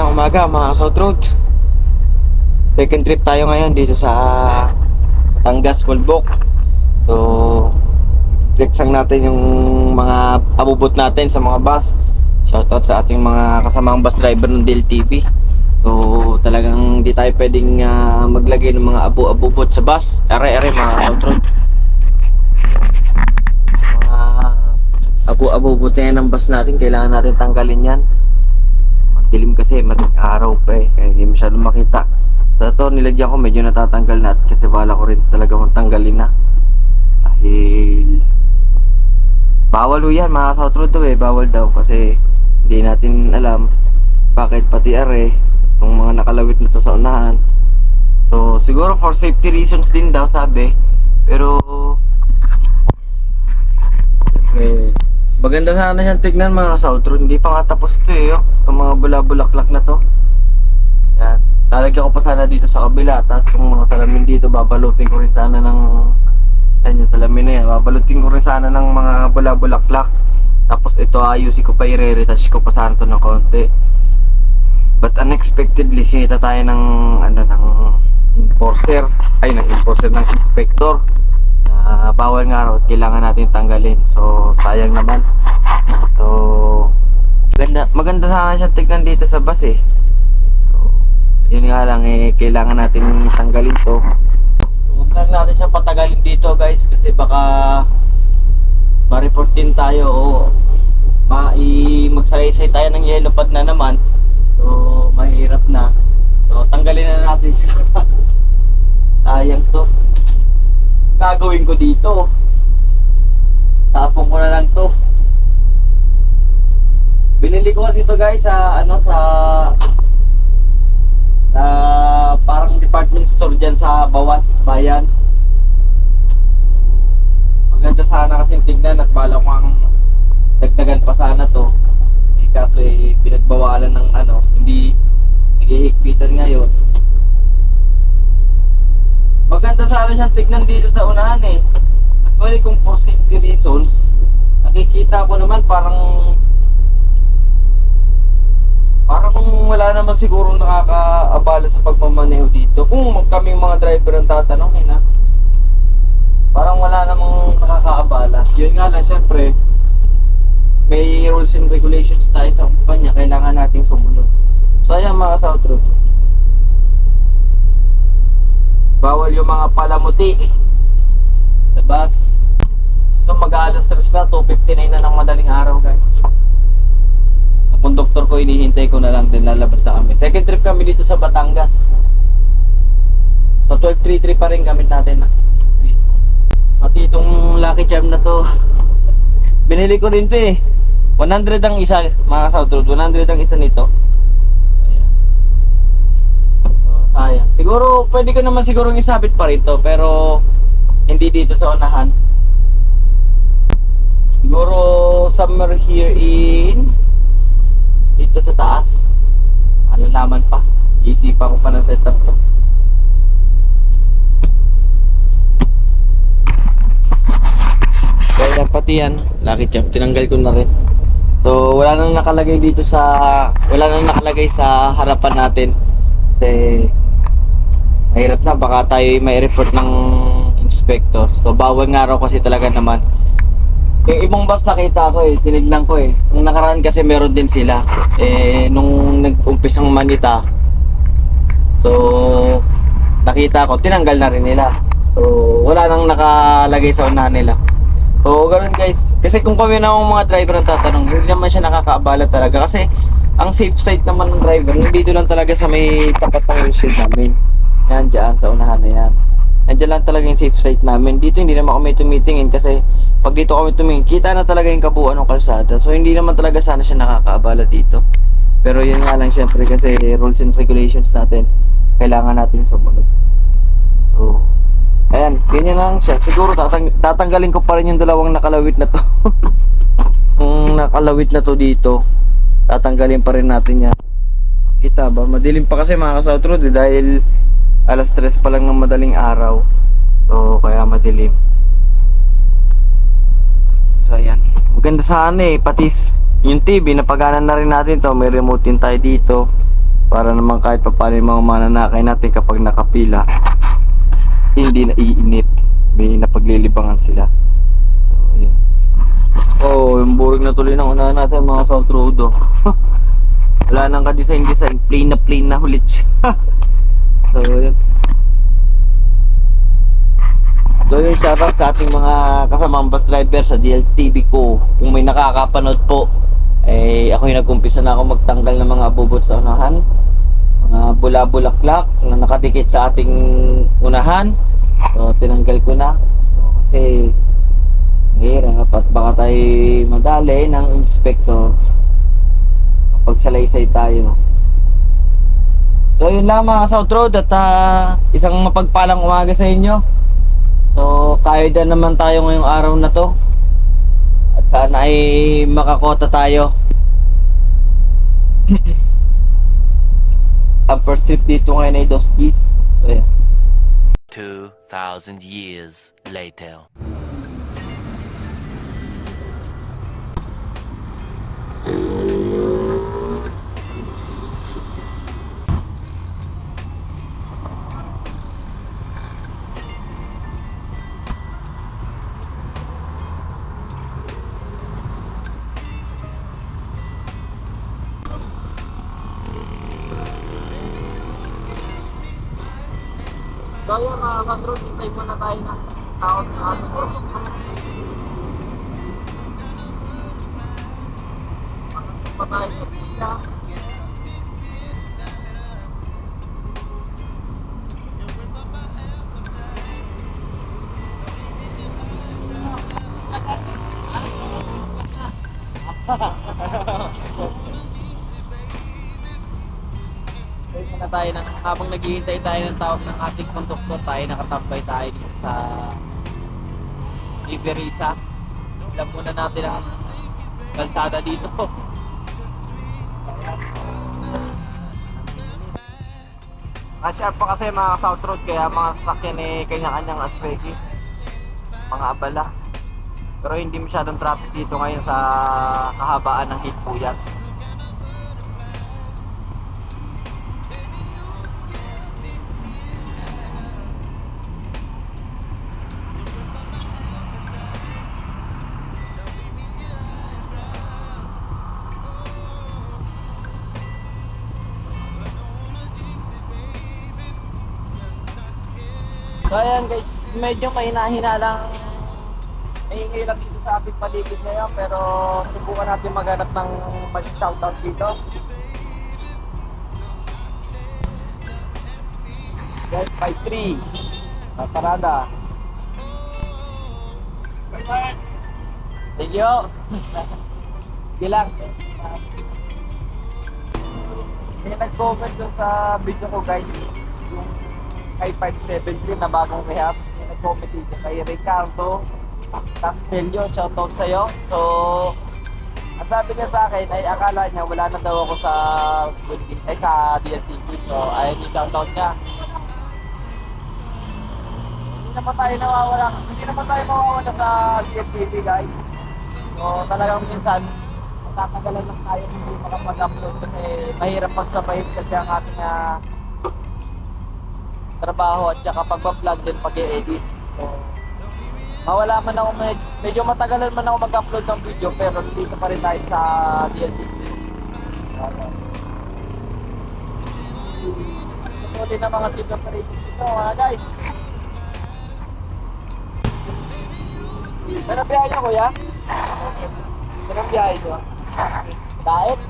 Magandang umaga mga South Road. Second trip tayo ngayon dito sa Batangas, Colbok. So, flex lang natin yung mga abubot natin sa mga bus. Shoutout sa ating mga kasamang bus driver ng DLTV. So, talagang di tayo pwedeng ah, maglagay ng mga abu-abubot sa bus. Are-are mga South Road. Mga abu-abubot na ng bus natin. Kailangan natin tanggalin yan. Dilim kasi, mating araw pa eh. Kaya hindi masyadong makita. Sa to, nilagyan ko, medyo natatanggal na at kasi bala ko rin talaga kung tanggalin na. Dahil... Bawal yan, mga South Road to eh. Bawal daw kasi hindi natin alam bakit pati are yung mga nakalawit na to sa unahan. So, siguro for safety reasons din daw sabi. Pero... Siyempre, Maganda sana siyang tignan mga Road. Hindi pa nga tapos ito eh. Oh. Itong mga bula-bulaklak na to. Yan. Lalagyan ko pa sana dito sa kabila. Tapos yung mga salamin dito, babalutin ko rin sana ng... Yan yung salamin na yan. Babalutin ko rin sana ng mga bula-bulaklak. Tapos ito ayusin ko pa, i-retouch ko pa sana to ng konti. But unexpectedly, sinita tayo ng ano ng enforcer. Ay, ng enforcer ng inspector na bawal nga raw kailangan natin tanggalin. So, sayang naman. So, maganda, maganda sana siya tignan dito sa bus eh. So, yun nga lang eh, kailangan natin tanggalin to. Huwag lang natin siya patagalin dito guys kasi baka ma-report din tayo o ma magsaysay tayo ng yellow pad na naman. So, mahirap na. So, tanggalin na natin siya. Sayang to gagawin ko dito. Tapon ko na lang to. Binili ko kasi ito guys sa ano sa sa parang department store diyan sa Bawat Bayan. Maganda sana kasi tignan at bala ko ang dagdagan pa sana to. Eh kaso eh pinagbawalan ng ano, hindi nagihigpitan ngayon. Maganda sana siyang tignan dito sa unahan eh. Actually kung for reasons, nakikita ko naman parang parang wala naman siguro nakakaabala sa pagmamaneho dito. Kung kami mga driver ang tatanungin ha. Parang wala namang nakakaabala. Yun nga lang syempre, may rules and regulations tayo sa kumpanya, kailangan nating sumunod. So ayan mga South Road. Bawal yung mga palamuti sa bus. So mag-aalas stress na, 2.59 na ng madaling araw guys. Ang konduktor ko inihintay ko na lang din lalabas na kami. Second trip kami dito sa Batangas. So 12.33 pa rin gamit natin na. At itong Lucky Charm na to, binili ko rin to eh. 100 ang isa, mga South Road, 100 ang isa nito. Ayan. Sayang. Siguro, pwede ko naman siguro isabit pa rito, pero hindi dito sa unahan. Siguro, somewhere here in dito sa taas. Malalaman pa. Isipan ko pa ng setup to. Kaya pati yan, Lucky Champ, tinanggal ko na rin. So, wala nang nakalagay dito sa wala nang nakalagay sa harapan natin. Kasi mahirap na baka tayo may report ng inspector. So, bawal nga raw kasi talaga naman. Yung ibang bus nakita ko eh, tinignan ko eh. Nung nakaraan kasi meron din sila. Eh, nung nag-umpisang manita, so, nakita ko, tinanggal na rin nila. So, wala nang nakalagay sa unahan nila. So, ganun guys. Kasi kung kami na mga driver ang tatanong, hindi naman siya nakakaabala talaga. Kasi, ang safe side naman ng driver, nandito lang talaga sa may tapat ng windshield namin. Yan, dyan, sa unahan na yan. Nandiyan lang talaga yung safe side namin. Dito hindi naman kami tumitingin kasi pag dito kami tumingin, kita na talaga yung kabuuan ng kalsada. So hindi naman talaga sana siya nakakaabala dito. Pero yun nga lang syempre kasi rules and regulations natin, kailangan natin sumunod. So, ayan, ganyan lang siya. Siguro tatang tatanggalin ko pa rin yung dalawang nakalawit na to. yung nakalawit na to dito, tatanggalin pa rin natin yan. Kita ba? Madilim pa kasi mga ka-South eh, dahil alas 3 pa lang ng madaling araw. So, kaya madilim. So, ayan. Maganda sana eh. Pati yung TV, napaganan na rin natin to. May remote din tayo dito. Para naman kahit pa paano yung mga mananakay natin kapag nakapila, hindi na iinit. May napaglilibangan sila. So, yun. Oh, yung boring na tuloy ng unahan natin mga South Road oh. Wala nang ka-design-design, plain na plain na ulit siya. so, yun. So yun, shoutout sa ating mga kasamang bus driver sa DLTV ko. Kung may nakakapanood po, eh ako yung nag-umpisa na ako magtanggal ng mga abubot sa unahan. Mga bula-bulaklak na nakadikit sa ating unahan. So tinanggal ko na. So kasi mahirap at baka tayo madali ng inspector kapag salaysay tayo. So yun lang mga South Road at ah, isang mapagpalang umaga sa inyo. So, kaya na naman tayo ngayong araw na to. At sana ay makakota tayo. Ang first trip dito ngayon ay Dos Keys. So, yeah. 2,000 years later. So, yun mga control, hintay muna tayo ng tao sa ating group. pa tayo sa pila. Wait muna tayo ng, habang naghihintay tayo ng tawag ng ating konduktor, tayo nakatambay tayo dito sa Iberisa. Alam muna natin ang kalsada dito. Kasya pa kasi mga South Road kaya mga sasakyan eh kanya-kanyang aspeki. Mga abala. Pero hindi masyadong traffic dito ngayon sa kahabaan ng Higpuyat. So ayan guys, medyo may nahina lang may ingay lang dito sa ating paligid ngayon pero subukan natin maghanap ng mag-shoutout dito. Guys, by 3. Parada. Thank you. Sige lang. May nag-comment sa video ko guys. Yung kay 570 na bagong rehab. Dito kay Ricardo Castelio. Shoutout sa'yo. So, ang sabi niya sa akin ay akala niya wala na daw ako sa Bulgin, ay sa DLTV. So, ayun yung shoutout niya. Hindi naman tayo nawawala. Hindi naman tayo mawawala sa DLTV guys. So, talagang minsan matatagalan lang tayo hindi makapag-upload kasi mahirap magsabayin kasi ang ating ah, trabaho at saka pagpa-vlog din pag-edit. So, mawala man ako, med- medyo matagalan man ako mag-upload ng video pero dito pa rin tayo sa DLTV. Tuloy na mga seat operations dito mga guys. Saan ang biyahe niyo kuya? Saan ang biyahe niyo? Diet?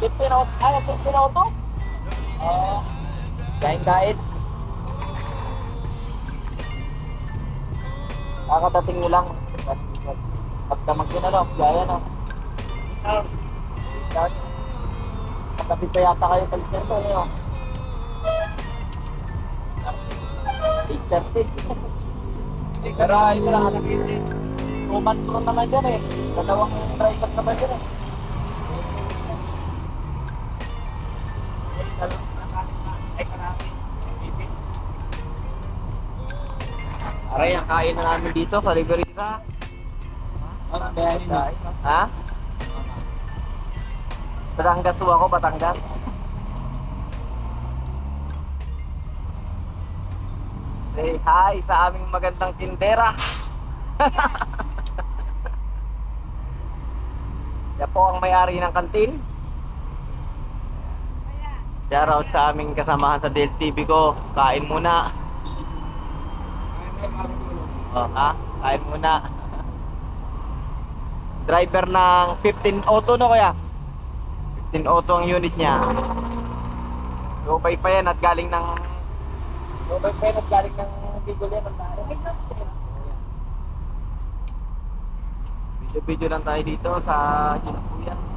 15 auto? Ay, 15 auto? Oo. Dahil diet. Kakatating nyo lang. Pagka magkinalok, gaya no. Katabi pa yata kayo palis na ito, no? 8.30. Pero ayos lang, ano Two months naman dyan eh. Dalawang driver naman dyan eh. Okay, ang kain na namin dito sa Liberiza. Ano bayanin? Ha? Batangas po ako, Batangas. Say hi sa aming magandang tindera. Siya po ang may-ari ng kantin. Shout out sa aming kasamahan sa DLTV ko. Kain muna. Oh, ha? Kain muna. Driver ng 15 auto no kaya? 15 auto ang unit niya. Lupay pa yan at galing ng Lupay pa yan at galing ng Bigol yan ang. Video-video lang tayo dito sa Hinapuyan.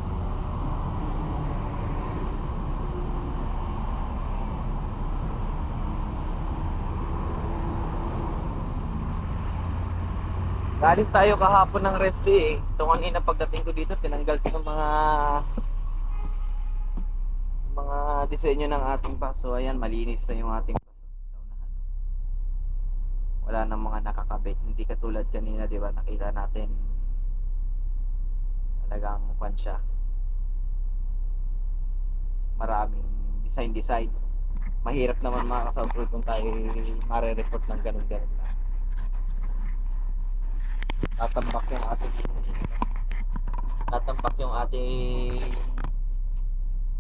Galing tayo kahapon ng rest day eh. So kanina pagdating ko dito, tinanggal ko ng mga mga disenyo ng ating bus. So ayan, malinis na yung ating bus. Wala nang mga nakakabit. Hindi katulad kanina, di ba? Nakita natin talagang fan siya. Maraming design-design. Mahirap naman mga ka-South Road kung tayo mare-report ng ganun-ganun na tatambak yung ating tatambak yung ating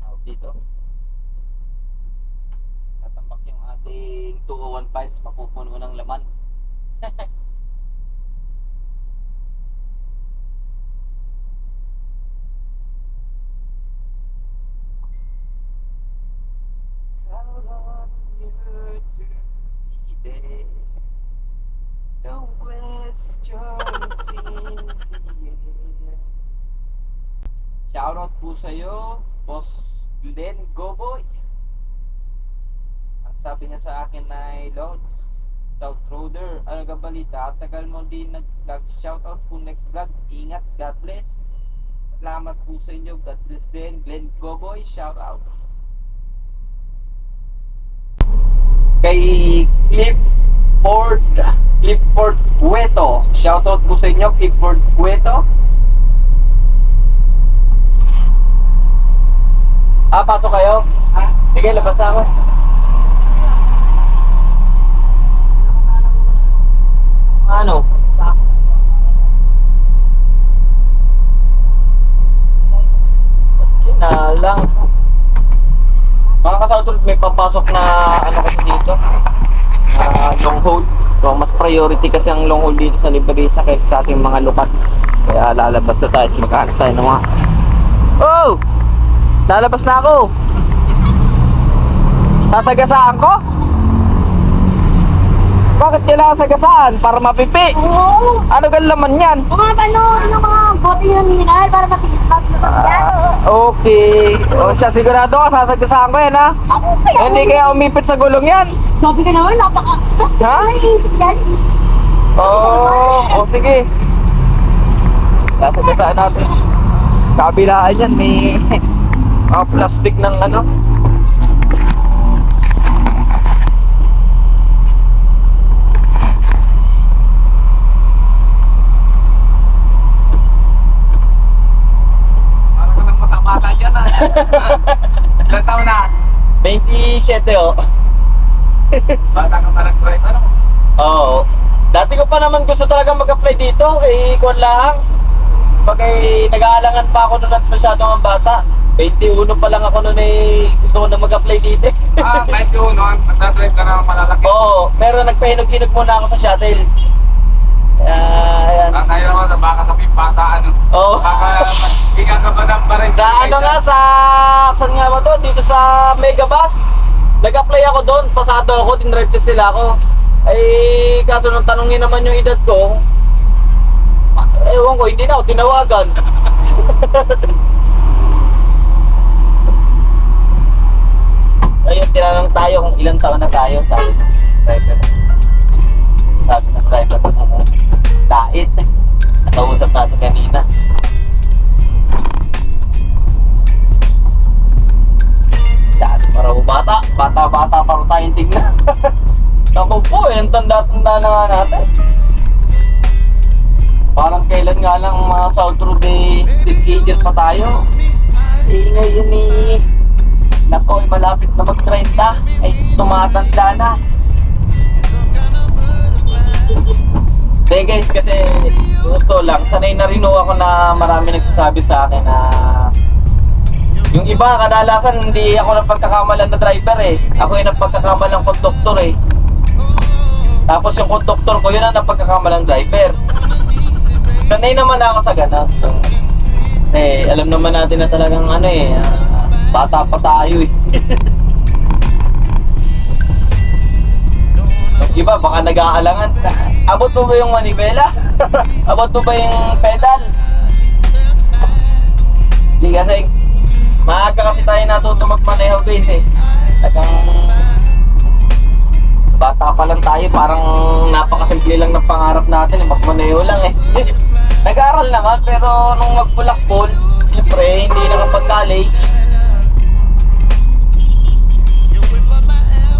tawag dito? Tatambak yung ating 201 files mapupuno ng laman Count on you to be there. No questions in the air. Shoutout po sa'yo, Boss Glenn Goboy. Ang sabi niya sa akin ay, Lord, South Roader, ano ka balita? Tagal mo din nag-vlog. Shoutout po next vlog. Ingat, God bless. Salamat po sa inyo. God bless din. Glenn Goboy, shoutout. Kay Clifford Clifford Cueto. Shoutout po sa inyo, Clifford Cueto. Ah, pasok kayo? Sige, labas na ako. Ano? Na lang. Mga kasautot, may papasok na ano kasi dito. na long haul. So, mas priority kasi ang long haul dito sa Liberisa kaysa sa ating mga lukat. Kaya lalabas na tayo at magkakas tayo ng mga... Oh! Lalabas na ako! Sasagasaan ko? Bakit kailangan sagasaan? Para mapipi? Oo. Ano gan laman yan? Mga ano, yung mga bote yung mineral para matigit-mag na yan. Ah, okay. O siya, sigurado ka, sasagasaan ko yan ha? Ako kaya. Hindi kaya umipit sa gulong yan. Sabi ka naman, napaka... Basta Ha? yan. Oo, oh, sige. Sasagasaan natin. Kabilaan yan, may ah, plastic ng ano. Ah. Ilan taon na? 27 oh. Bata ka pa nag-drive ano? Oo. Dati ko pa naman gusto talaga mag-apply dito, eh, kung lang. Pag eh, nag-aalangan pa ako nun at masyadong ang bata. 21 pa lang ako nun eh, gusto ko na mag-apply dito. Ah, kahit yun noon, nag-drive ka na ng malalaki. Oo, pero nagpahinog-hinog muna ako sa shuttle. Kaya, ayan. Ah, ngayon naman, baka kami bata ano. Oo. Baka higa ka ba ng baril? Sa ano nga, sa, saan nga ba to? Dito sa Megabus. Nag-apply ako doon, pasado ako, dinrive test sila ako. Ay, kaso nung tanongin naman yung edad ko, ah, ewan ko, hindi na ako tinawagan. Ayun, tinanong tayo kung ilang taon na tayo, sabi ng driver. Sabi ng driver dait. Nakausap natin kanina. Dati para bata, bata-bata pa rin tayong tingnan. Naku po, eh, ang tanda-tanda na nga natin. Parang kailan nga lang mga South Road eh, teenager pa tayo. Eh ngayon eh, Nako, ay malapit na mag-30 ay tumatanda na. Hey guys, kasi ito lang, sanay na rin ako na marami nagsasabi sa akin na yung iba kadalasan hindi ako ng pagkakamalan na driver eh. Ako yung ng conductor eh. Tapos yung conductor ko yun ang napagkakamalan driver. Sanay naman ako sa ganun. So, eh, alam naman natin na talagang ano eh, uh, bata pa tayo eh. Iba, baka nag-aalangan. Abot mo ba yung manibela? Abot mo ba yung pedal? Hindi kasi, maaga kasi tayo natuto magmaneho guys eh. Tagang bata pa lang tayo, parang napakasimple lang ng pangarap natin eh, magmaneho lang eh. Nag-aaral naman, pero nung magpulakpol, siyempre, hindi nakapag-college.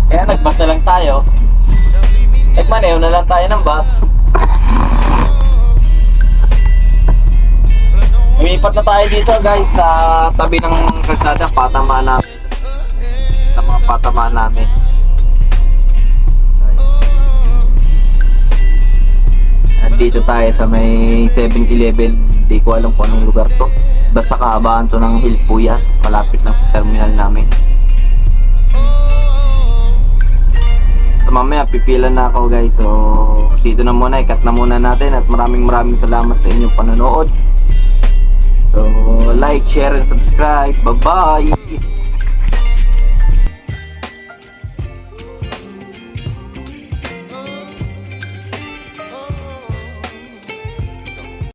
Kaya nagbas na lang tayo. Nagmaneho na lang tayo ng bus. Lumipat na tayo dito guys sa tabi ng kalsada, patamaan namin. Sa mga patamaan namin. Nandito tayo sa may 7-Eleven. Hindi ko alam kung anong lugar to. Basta kaabaan to ng Hilpuyas. Malapit lang sa terminal namin. Mamaya pipila na ako guys. So dito na muna, ikat na muna natin at maraming maraming salamat sa inyong panonood. So like, share, and subscribe. Bye-bye!